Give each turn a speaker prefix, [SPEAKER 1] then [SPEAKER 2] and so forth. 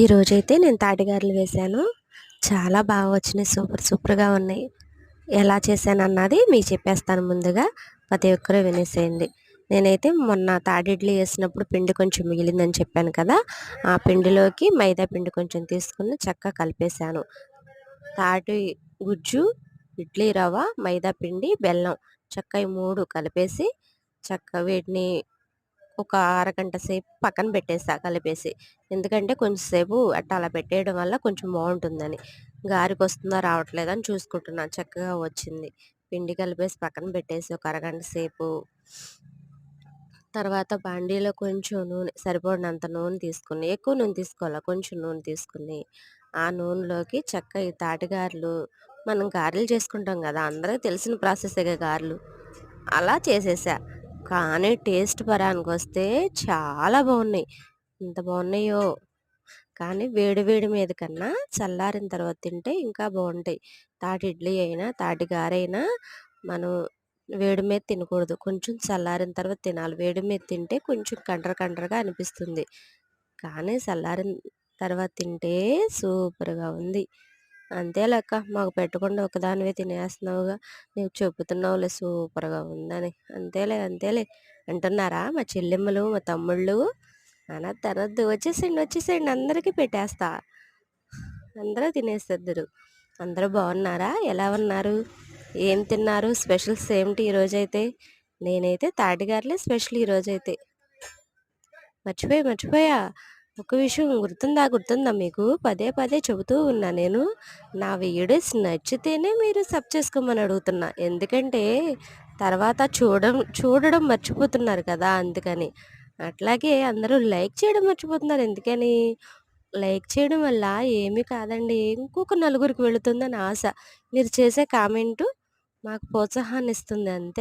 [SPEAKER 1] ఈరోజైతే నేను తాటిగారెలు వేశాను చాలా బాగా వచ్చినాయి. సూపర్ సూపర్గా ఉన్నాయి. ఎలా చేశాను అన్నది మీకు చెప్పేస్తాను ముందుగా. ప్రతి ఒక్కరూ వినేసేయండి. నేనైతే మొన్న తాడిడ్లీ వేసినప్పుడు పిండి కొంచెం మిగిలిందని చెప్పాను కదా. ఆ పిండిలోకి మైదా పిండి కొంచెం తీసుకుని చక్కగా కలిపేశాను. తాటి గుజ్జు ఇడ్లీ రవ్వ మైదా పిండి బెల్లం చక్క ఈ మూడు కలిపేసి చక్క వీటిని ఒక అరగంట సేపు పక్కన పెట్టేసా కలిపేసి. ఎందుకంటే కొంచెంసేపు అట్ట అలా పెట్టేయడం వల్ల కొంచెం బాగుంటుందని. గారికి వస్తుందా రావట్లేదా అని చూసుకుంటున్నాను చక్కగా వచ్చింది. పిండి కలిపేసి పక్కన పెట్టేసి ఒక అరగంట సేపు. తర్వాత బాండీలో కొంచెం నూనె సరిపడినంత నూనె తీసుకుని ఎక్కువ నూనె తీసుకోవాలి కొంచెం నూనె తీసుకుని ఆ నూనెలోకి చక్క ఈ తాటిగారులు మనం గారెలు చేసుకుంటాం కదా అందరికీ తెలిసిన ప్రాసెస్గా గారెలు. అలా చేసేసా. కానీ టేస్ట్ పరానికి వస్తే చాలా బాగున్నాయి ఎంత బాగున్నాయో కానీ వేడి వేడి మీద కన్నా చల్లారిన తర్వాత తింటే ఇంకా బాగుంటాయి తాటి ఇడ్లీ అయినా తాటి గారైనా మనం వేడి మీద తినకూడదు. కొంచెం చల్లారిన తర్వాత తినాలి. వేడి మీద తింటే కొంచెం కండ్ర కండ్రగా అనిపిస్తుంది. కానీ చల్లారిన తర్వాత తింటే సూపర్గా ఉంది. అంతే లెక్క మాకు పెట్టకుండా ఒకదానివే తినేస్తున్నావుగా. నీకు చెబుతున్నావులే సూపర్గా ఉందని. అంతేలే అంతేలే. అంటున్నారా మా చెల్లెమ్మలు మా తమ్ముళ్ళు? అనద్దు అనద్దు వచ్చేసేయండి వచ్చేసేయండి. అందరికీ పెట్టేస్తా. అందరూ తినేసేద్దరు. అందరూ బాగున్నారా? ఎలా ఉన్నారు? ఏం తిన్నారు? స్పెషల్స్ ఏమిటి ఈరోజైతే నేనైతే తాటిగారులే స్పెషల్ ఈరోజైతే మర్చిపోయా మర్చిపోయా? ఒక విషయం గుర్తుందా గుర్తుందా మీకు? పదే పదే చెబుతూ ఉన్నా నేను. నా వీడియోస్ నచ్చితేనే మీరు సబ్ చేసుకోమని అడుగుతున్నా. ఎందుకంటే తర్వాత చూడడం చూడడం మర్చిపోతున్నారు కదా అందుకని. అట్లాగే అందరూ లైక్ చేయడం మర్చిపోతున్నారు. ఎందుకని? లైక్ చేయడం వల్ల ఏమీ కాదండి. ఇంకొక నలుగురికి వెళుతుందని ఆశ. మీరు చేసే కామెంటు మాకు ప్రోత్సాహాన్ని ఇస్తుంది. అంతే.